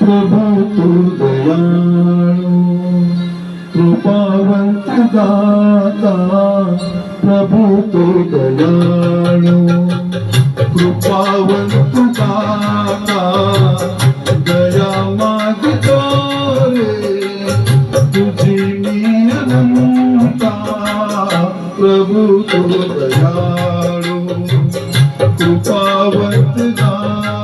प्रभु तू दयाळू कृपावंत दाता प्रभु तू दयाळू कृपावंत दाता दया मागतो रे तुझी मी अनंता प्रभु तू दयाळू कृपावंत दाता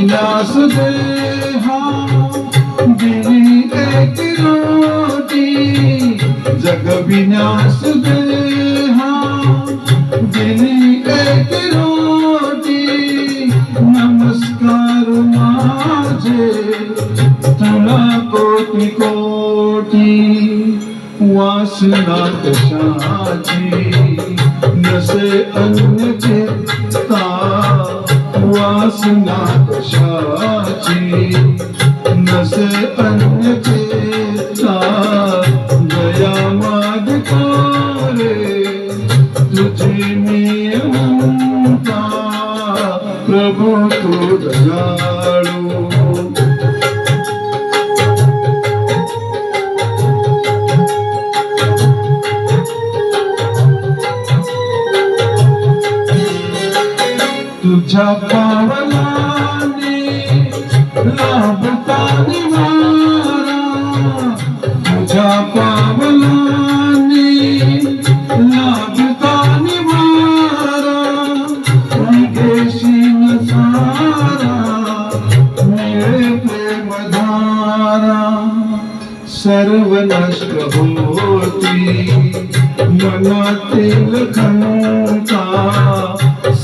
जग दे हाँ दिली एक रोटी. जग विनाश देहा दिली एक रोटी. नमस्कार माझे तुला कोटी कोटी. वासना कशाची नसे अन्य चेता वासना कशाची नसे अन्य दया मागतो रे तुझे मी म्हणता प्रभू तू दयाळू. तुझ्या सर्व नष्ट होती मनातील खंता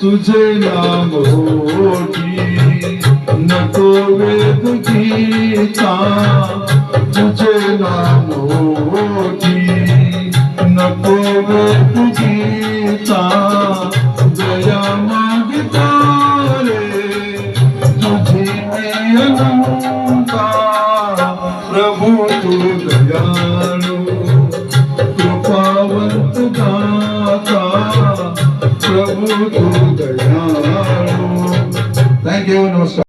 तुझे नाम होती नको वेद गीता. तुझे नाम प्रभू तू दयाळू कृपावंत दाता प्रभू तू दयाळू थँक्यू नमस्कार